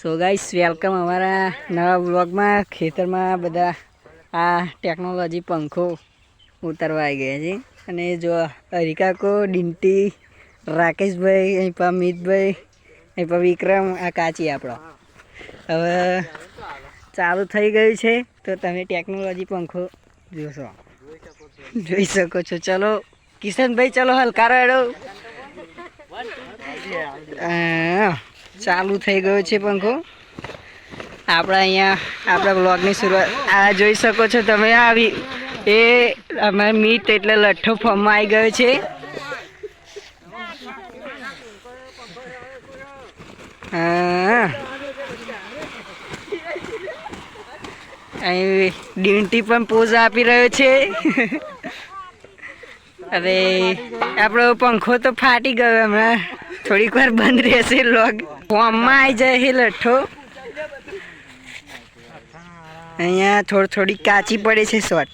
So guys welcome અમારા નવા બ્લોગમાં ખેતરમાં બધા આ ટેકનોલોજી પંખો ઉતારવા આવી ગયા છે. અને જો હરિકાકો ડિંટી રાકેશભાઈ અહીં પા મિતભાઈ અહીં પા વિક્રમ આ કાચી આપણો. હવે ચાલુ થઈ ગયું છે તો તમે ટેકનોલોજી પંખો જોશો. જોઈ શકો છો. ચલો કિશનભાઈ ચલો હલકારો એડો આ, ચાલુ થઈ ગયો છે પંખો. આપણા અહીંયા, આપણા બ્લોગની શરૂઆત, આ જોઈ શકો છો તમે આવી. એ અમારા મીટ એટલે લઠ્ઠો ફોર્મમાં આવી ગયો છે. અહીં ડીંટી પણ પોઝ આપી રહ્યો છે. અરે, આપણો પંખો તો ફાટી ગયો હમણાં. થોડીક વાર બંધ રહેશે લોગ ફોર્મમાં આવી જાય છે લઠ્ઠો. અહીંયા થોડી થોડી કાચી પડે છે શોર્ટ.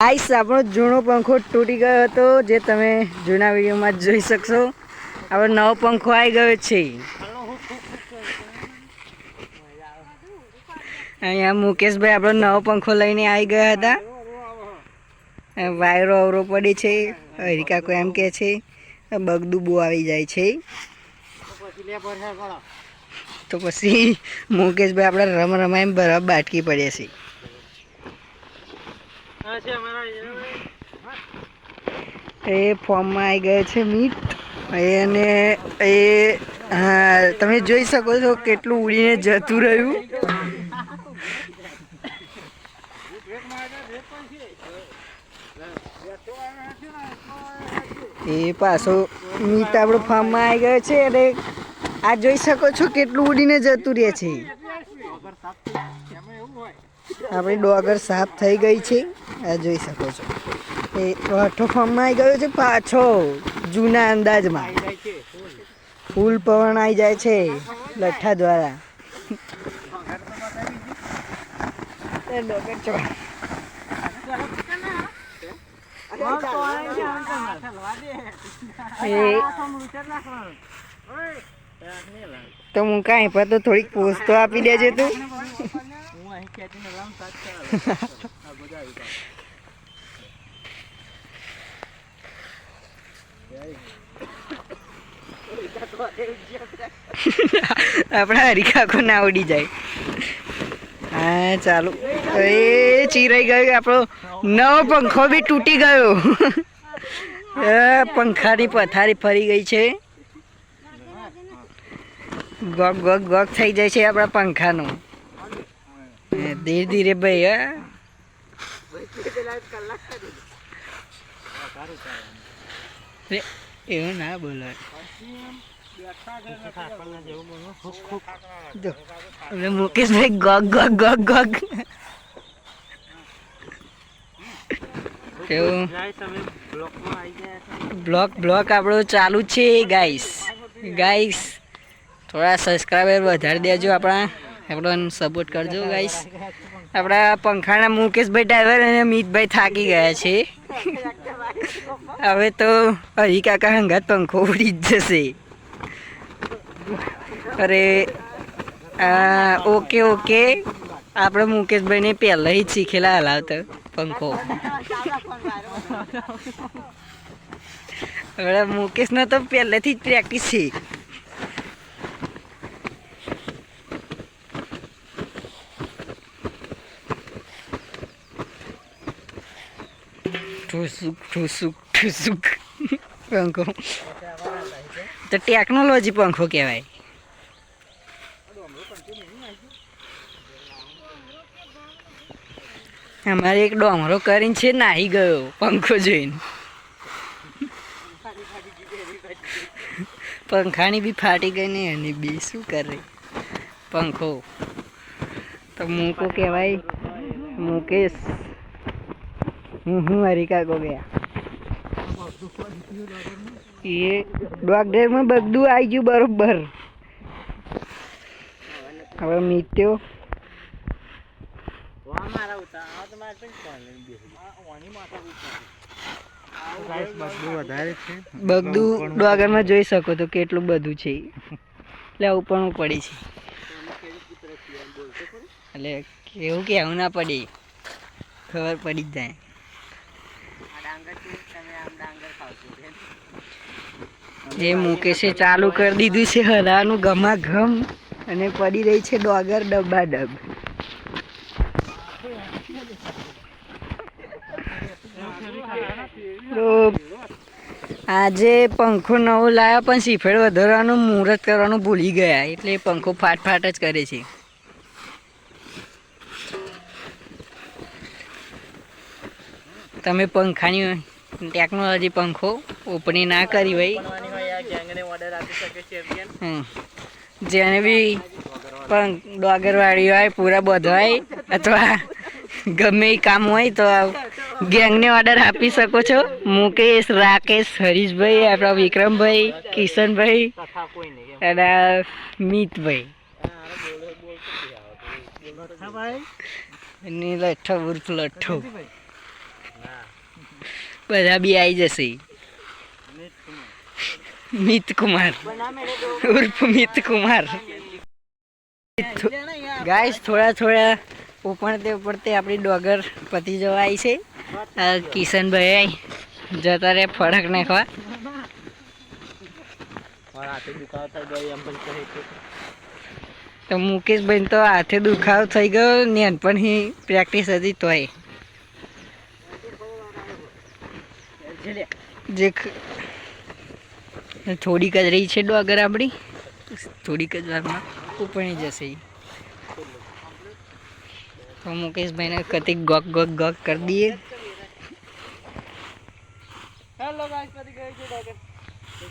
આઈસ આપણો જૂનો પંખો તૂટી ગયો હતો, જે તમે જૂના વિડીયોમાં જોઈ શકશો. આપણો નવો પંખો આવી ગયો છે. અહીંયા મુકેશભાઈ આપણો નવો પંખો લઈને આવી ગયા હતા. વાયરો અવરો પડે છે. હરિકા કોઈ એમ કહે છે બગદું બહુ આવી જાય છે. તો પછી મુકેશભાઈ આપણે રમ રમાઈને બરાબર બાટકી પડે છે. એ ફોર્મમાં આવી ગયો છે મીટ. અને એ, હા, તમે જોઈ શકો છો કેટલું ઉડીને જતું રહ્યું. એ પાછો મીત આપણો ફાર્મમાં આવી ગયો છે અને આ જોઈ શકો છો કેટલું ઉડીને જતું રહે છે. આપણી ડોગર સાફ થઈ ગઈ છે. આ જોઈ શકો છો. એ અઠો ફાર્મમાં આવી ગયો છે પાછો જૂના અંદાજમાં. ફૂલ પવન આવી જાય છે લઠ્ઠા દ્વારા. ડોગર એ તો હું કાંઈ પર તો થોડીક પોસ્ટ તો આપી દેજે તું. આપણા હરિકાકો ના ઉડી જાય. હા, ચાલુ. એ ચીરાઈ ગયો આપણો નવો પંખો બી તૂટી ગયો. પંખાની પથારી ફરી ગઈ છે. ગોગ ગોગ ગોગ થઈ જાય છે આપણા પંખાનું. ધીરે ધીરે ભાઈ, હા. એવું ના બોલો હવે મુકેશભાઈ ગોગ ગોગ ગોગ ગોગ એવું બ્લોક બ્લોક આપણો ચાલુ છે ગાઈસ ગાઈસ થોડા સબસ્ક્રાઈબર વધારી દેજો આપણા. આપણો સપોર્ટ કરજો ગાઈસ આપણા પંખાના મુકેશભાઈ ડ્રાઈવર અને મિતભાઈ થાકી ગયા છે. હવે તો હરી કાકા હંગાત પંખો ઉડી જ જશે. અરે ઓકે ઓકે આપણે મુકેશભાઈને પહેલાં જ શીખેલા હલાવતો પંખો. હવે મુકેશનો તો પહેલેથી જ પ્રેક્ટિસ છે. ઠુસુક ઠુસુક ઠુસુક. પંખો. તો ટેકનોલોજી પંખો કહેવાય. અમારે એક ડોમરો કરીને છે, નાહી ગયો પંખો જોઈને. પંખાની બી ફાટી ગઈ ને એની બી શું કરે? પંખો. તો મૂકો કહેવાય મુકેશ. હું હું હરિકાકો ગયા. એ ડોગડરમાં બધું આવી ગયું બરોબર. હવે મીત્યો બધું વધારે છે. ડોગરમાં જોઈ શકો તો કેટલું બધું છે. એટલે પણ હું પડી છે. એટલે કેવું કે આવું ના પડી. ખબર પડી જ જાય. એ મુકેશે ચાલુ કરી દીધું છે હરાનું ગમા ઘમ અને પડી રહી છે ડોગર ડબ્બા ડબ તો આજે પંખો નવો લાવ્યા પણ સીફેડ વધારવાનું, મુહૂર્ત કરવાનું ભૂલી ગયા. એટલે એ પંખો ફાટ ફાટ જ કરે છે. તમે પંખાની ટેકનોલોજી પંખો ઓપની ના કરી હોય. જેને બી પંખ ડોગરવાળી હોય, પૂરા બધવાય, અથવા ગમે એ કામ હોય તો ગેંગને ઓર્ડર આપી શકો છો. મુકેશ રાકેશ હરીશભાઈ આપણા વિક્રમભાઈ કિશનભાઈ અને મિતભાઈ. અને લઠ્ઠો ઉર્ફ લઠ્ઠો. બધા બી આવી જશે. મિત કુમાર ઉર્ફ મિત કુમાર ગાય થોડા થોડા ઉપરતે ઉપડતે આપણી ડોગર પતી જવા આવી છે. કિશનભાઈ જતા રહે ફળક નાખવા. તો મુકેશભાઈ તો હાથે દુખાવો થઈ ગયો નાનપણથી પ્રેક્ટિસ હતી તોય. જે થોડીક જ રહી છે ડોગર આપણી. થોડીક જ વારમાં ઉપણી જશે. તો મુકેશભાઈને કતિક ગોક ગોક ગોક કરી દઈએ. હેલો ગાઈસ પતિ ગઈ છે ડોગર.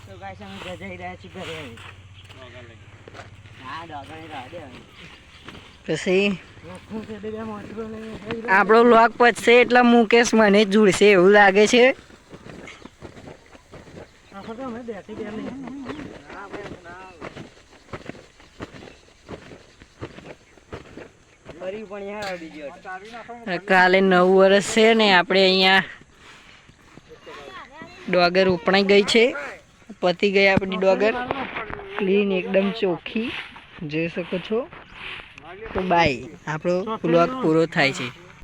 તો ગાઈસ અમે જઈ રહ્યા છીએ ઘરે હા ડોગર પછી દે મોટરો આપણો લોક પચશે એટલે મુકેશ મને જુડશે એવું લાગે છે. આખો તો અમે બેઠી બેર નહીં ફરી પણ યાર બીજો કાલે નવ વર્ષ છે ને આપણે અહીંયા ડોગર ઉપણાઈ ગઈ છે. પતી ગઈ આપણી ડોગર. ક્લીન એકદમ ચોખ્ખી. જોઈ શકો છો? તો બાય, આપણો બ્લોગ પૂરો થાય છે.